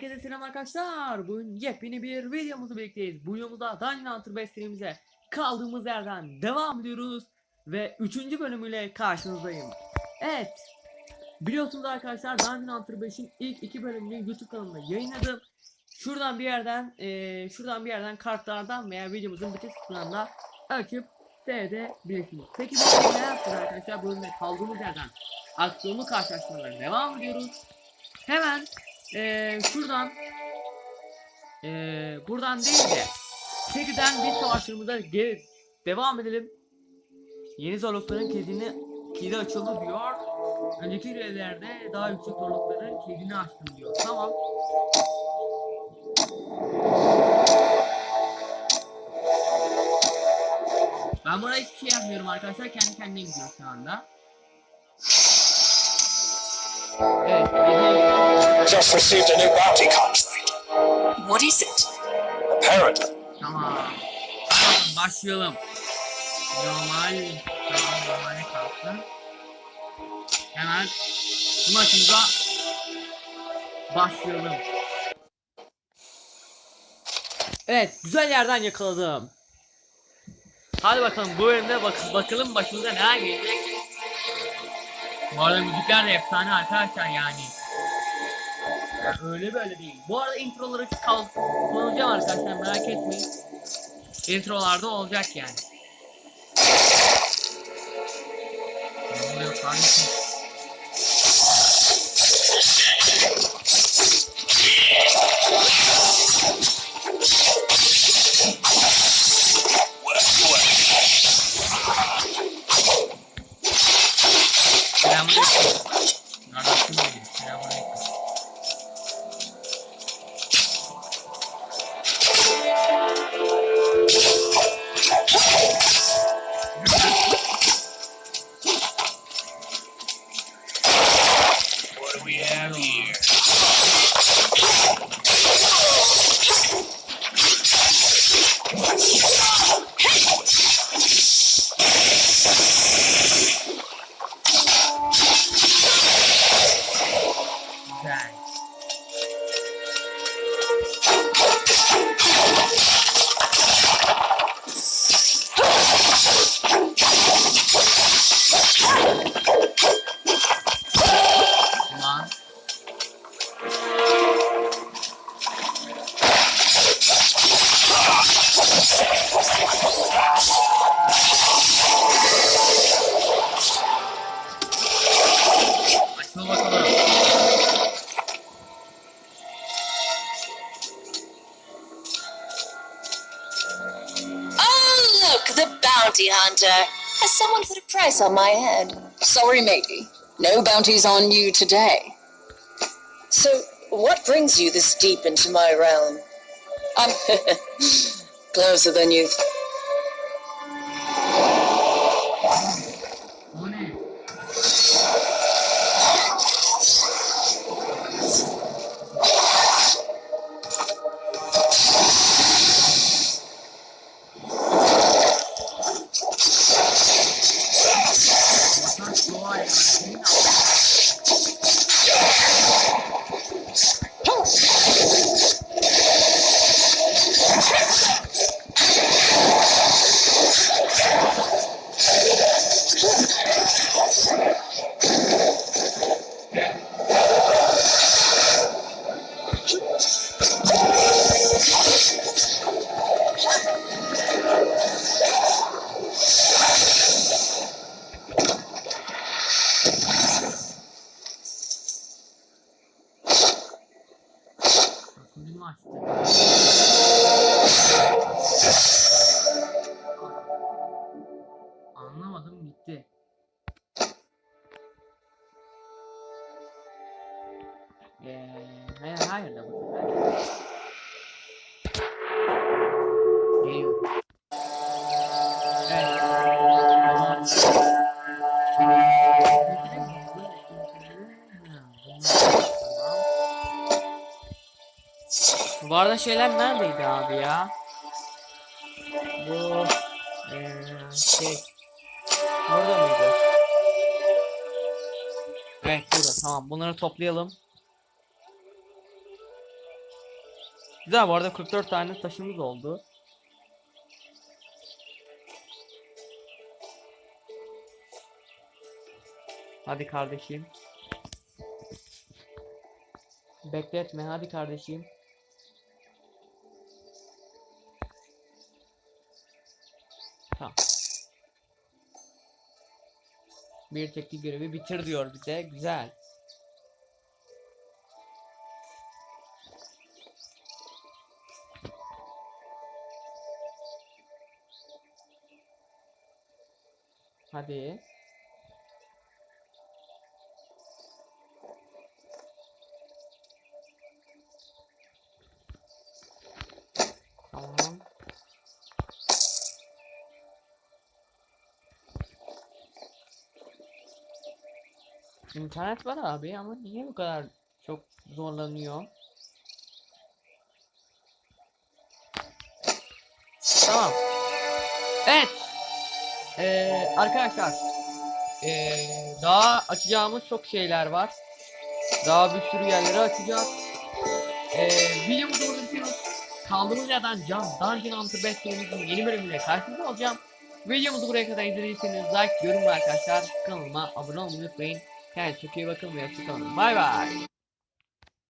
Herkese selam arkadaşlar. Bugün yepyeni bir videomuzu bekleyiz. Bu videomuzda Dungeon Hunter 5 serimize kaldığımız yerden devam ediyoruz. Ve 3. bölümüyle karşınızdayım. Evet. Biliyorsunuz arkadaşlar Dungeon Hunter 5'in ilk iki bölümünü YouTube kanalımda yayınladım. Şuradan bir yerden eee, şuradan bir yerden kartlardan veya videomuzun bitiş kısmından da açıp seyredebilirsiniz. Peki bu ne yapacağız arkadaşlar? Bölümde kaldığımız yerden aksiyonlu karşılaşmalara devam ediyoruz. Hemen eee şuradan eee buradan değil de Teki'den bir savaşlarımıza devam edelim. Yeni zorlukların kilidini kilidi açıldı diyor. Önceki görevlerde daha yüksek zorlukların kilidini açtım diyor. Tamam. Ben buna hiçbir şey yapmıyorum arkadaşlar. Kendi kendine gidiyor şu anda. Evet. Just received a new bounty contract. What is it? Apparently, Tamam. Başlayalım. Normal. Tamam normale kalsın. Hemen maçımıza başlayalım. Evet güzel yerden yakaladım. Hadi bakalım bu bölümde bak bakalım başımıza neler gelecek. Bu arada müzikler de efsane arkadaşlar yani. Öyle böyle değil. Bu arada introları kal kullanacağım arkadaşlar merak etmeyin. Introlarda olacak yani. Ne oluyor kardeşim? We have here? Bounty hunter. Has someone put a price on my head? Sorry, matey. No bounties on you today. So, what brings you this deep into my realm? I'm closer than you. Anlamadım gitti. Eee hayır hayır da bu. Bu arada şeyler neredeydi abi ya? Bu eee şey burada mıydı? Evet burada tamam bunları toplayalım. Güzel bu arada 44 tane taşımız oldu. Hadi kardeşim. Bekletme hadi kardeşim. Tamam. Bir tekli görevi bitir diyor bize. Güzel. Hadi. Tamam. İnternet var abi ama niye bu kadar çok zorlanıyor? Tamam. Evet. Ee, arkadaşlar. Ee, daha açacağımız çok şeyler var. Daha bir sürü yerleri açacağız. Ee, videomuzu burada bitiriyoruz. Kaldığımız yerden Can Dungeon Hunter 5 serimizin yeni bölümüyle karşınızda olacağım. Videomuzu buraya kadar izlediyseniz like, yorum ve arkadaşlar kanalıma abone olmayı unutmayın. Kendinize çok iyi bakın ve hoşçakalın. Bay bay.